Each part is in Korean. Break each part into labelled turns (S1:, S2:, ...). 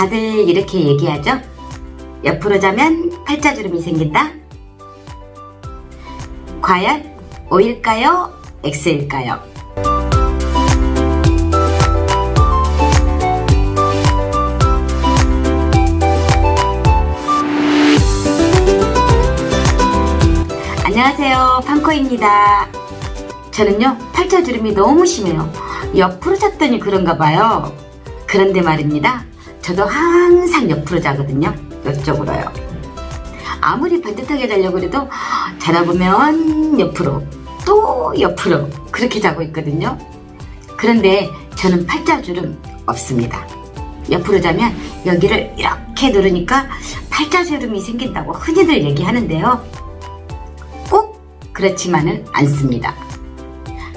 S1: 다들 이렇게 얘기하죠? 옆으로 자면 팔자주름이 생긴다? 과연 O일까요? X일까요? 안녕하세요. 판코입니다. 저는요, 팔자주름이 너무 심해요. 옆으로 잤더니 그런가 봐요. 그런데 말입니다. 저도 항상 옆으로 자거든요. 이쪽으로요. 아무리 반듯하게 자려고 그래도 자다 보면 옆으로 또 옆으로 그렇게 자고 있거든요. 그런데 저는 팔자주름 없습니다. 옆으로 자면 여기를 이렇게 누르니까 팔자주름이 생긴다고 흔히들 얘기하는데요. 꼭 그렇지만은 않습니다.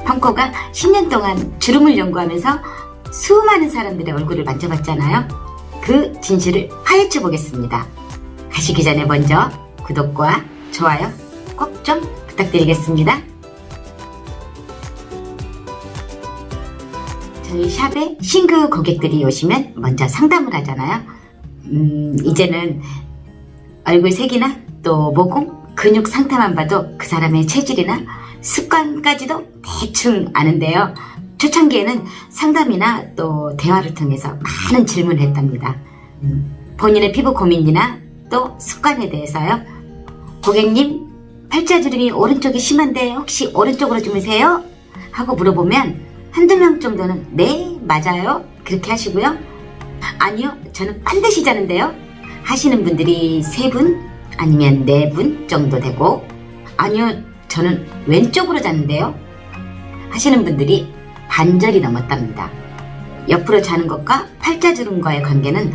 S1: 펑코가 10년 동안 주름을 연구하면서 수많은 사람들의 얼굴을 만져봤잖아요. 그 진실을 파헤쳐 보겠습니다. 가시기 전에 먼저 구독과 좋아요 꼭 좀 부탁드리겠습니다. 저희 샵에 신규 고객들이 오시면 먼저 상담을 하잖아요. 음, 이제는 얼굴 색이나 또 모공, 근육 상태만 봐도 그 사람의 체질이나 습관까지도 대충 아는데요. 초창기에는 상담이나 또 대화를 통해서 많은 질문을 했답니다. 음, 본인의 피부 고민이나 또 습관에 대해서요. 고객님, 팔자주름이 오른쪽이 심한데 혹시 오른쪽으로 주무세요? 하고 물어보면 한두 명 정도는 네, 맞아요. 그렇게 하시고요. 아니요, 저는 반드시 자는데요. 하시는 분들이 세 분 아니면 네 분 정도 되고 아니요, 저는 왼쪽으로 자는데요. 하시는 분들이 반절이 넘었답니다. 옆으로 자는 것과 팔자주름과의 관계는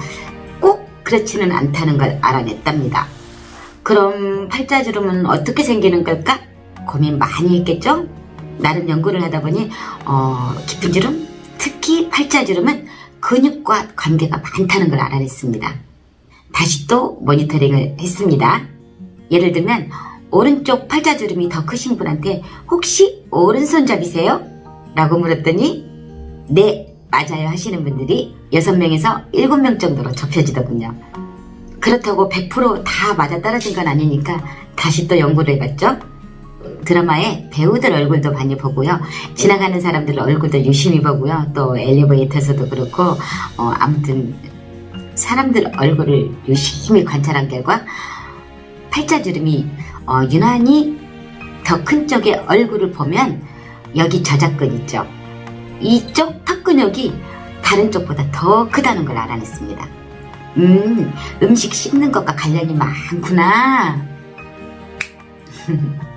S1: 꼭 그렇지는 않다는 걸 알아냈답니다. 그럼 팔자주름은 어떻게 생기는 걸까? 고민 많이 했겠죠? 나름 연구를 하다 보니 어, 깊은 주름, 특히 팔자주름은 근육과 관계가 많다는 걸 알아냈습니다. 다시 또 모니터링을 했습니다. 예를 들면 오른쪽 팔자주름이 더 크신 분한테 혹시 오른손잡이세요? 라고 물었더니 네 맞아요 하시는 분들이 6명에서 7명 정도로 좁혀지더군요. 그렇다고 100%다 맞아떨어진 건 아니니까 다시 또 연구를 해봤죠. 드라마에 배우들 얼굴도 많이 보고요. 지나가는 사람들 얼굴도 유심히 보고요. 또 엘리베이터에서도 그렇고 어, 아무튼 사람들 얼굴을 유심히 관찰한 결과 팔자주름이 어, 유난히 더 큰 쪽의 얼굴을 보면 여기 저작근 있죠. 이쪽 턱 근육이 다른 쪽보다 더 크다는 걸 알아냈습니다. 음, 음식 씹는 것과 관련이 많구나.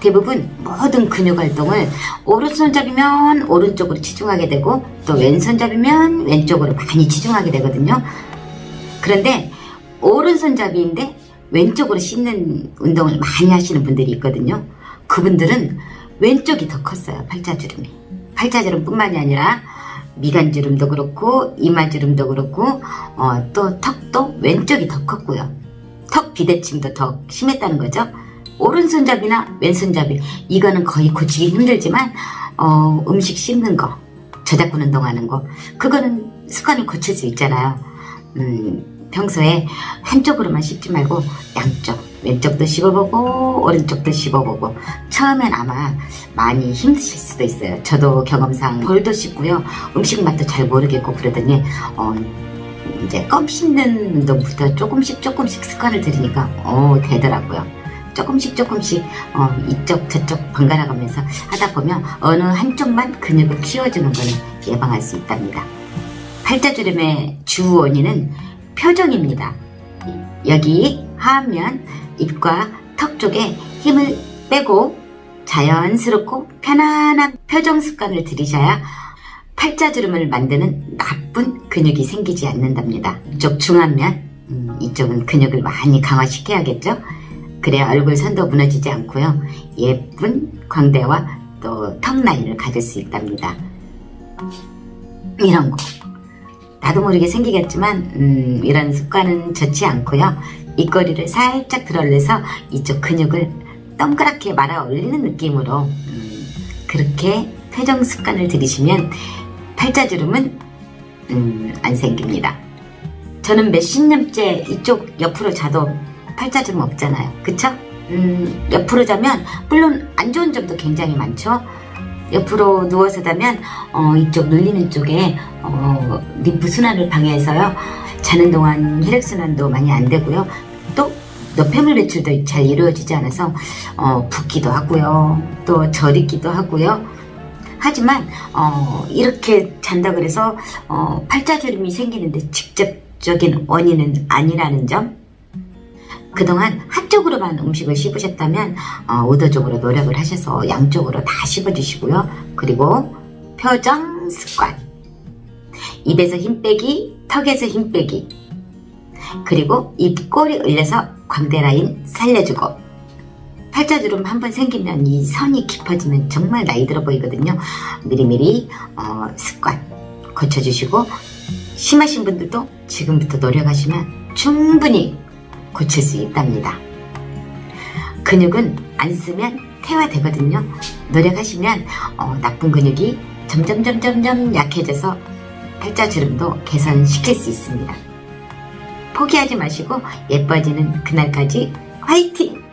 S1: 대부분 모든 근육 활동을 오른손잡이면 오른쪽으로 치중하게 되고 또 왼손잡이면 왼쪽으로 많이 치중하게 되거든요. 그런데 오른손잡이인데 왼쪽으로 씹는 운동을 많이 하시는 분들이 있거든요. 그분들은 왼쪽이 더 컸어요. 팔자주름이. 팔자주름뿐만이 아니라 미간주름도 그렇고 이마주름도 그렇고 어, 또 턱도 왼쪽이 더 컸고요. 턱 비대칭도 더 심했다는 거죠. 오른손잡이나 왼손잡이 이거는 거의 고치기 힘들지만 어, 음식 씹는 거 저작근 운동하는 거 그거는 습관을 고칠 수 있잖아요. 음, 평소에 한쪽으로만 씹지 말고 양쪽 왼쪽도 씹어보고 오른쪽도 씹어보고 처음엔 아마 많이 힘드실 수도 있어요. 저도 경험상 볼도 씹고요. 음식 맛도 잘 모르겠고 그러더니 어, 이제 껌 씹는 운동부터 조금씩 조금씩 습관을 들이니까 어 되더라고요. 조금씩 조금씩 어, 이쪽 저쪽 번갈아 가면서 하다 보면 어느 한쪽만 근육을 키워주는 것을 예방할 수 있답니다. 팔자주름의 주 원인은 표정입니다. 여기 하면 입과 턱 쪽에 힘을 빼고 자연스럽고 편안한 표정 습관을 들이셔야 팔자주름을 만드는 나쁜 근육이 생기지 않는답니다. 이쪽 중안면, 음, 이쪽은 근육을 많이 강화시켜야겠죠? 그래야 얼굴 선도 무너지지 않고요. 예쁜 광대와 또 턱 라인을 가질 수 있답니다. 이런 거. 나도 모르게 생기겠지만 음, 이런 습관은 좋지 않고요. 입꼬리를 살짝 들어올려서 이쪽 근육을 동그랗게 말아 올리는 느낌으로 음, 그렇게 표정 습관을 들이시면 팔자주름은 음, 안 생깁니다. 저는 몇십 년째 이쪽 옆으로 자도 팔자주름 없잖아요. 그쵸? 음, 옆으로 자면 물론 안 좋은 점도 굉장히 많죠. 옆으로 누워서 자면 어, 이쪽 눌리는 쪽에 어, 림프 순환을 방해해서요. 자는 동안 혈액 순환도 많이 안 되고요. 또 노폐물 배출도 잘 이루어지지 않아서 어, 붓기도 하고요. 또 저리기도 하고요. 하지만 어, 이렇게 잔다 그래서 어, 팔자주름이 생기는데 직접적인 원인은 아니라는 점. 그동안 한쪽으로만 음식을 씹으셨다면 어, 의도적으로 노력을 하셔서 양쪽으로 다 씹어주시고요. 그리고 표정 습관. 입에서 힘 빼기, 턱에서 힘 빼기. 그리고 입꼬리 올려서 광대 라인 살려주고. 팔자주름 한 번 생기면 이 선이 깊어지면 정말 나이 들어 보이거든요. 미리미리 어, 습관 고쳐주시고 심하신 분들도 지금부터 노력하시면 충분히 고칠 수 있답니다. 근육은 안 쓰면 퇴화되거든요. 노력하시면 어, 나쁜 근육이 점점 점점점 약해져서 팔자주름도 개선시킬 수 있습니다. 포기하지 마시고 예뻐지는 그날까지 화이팅!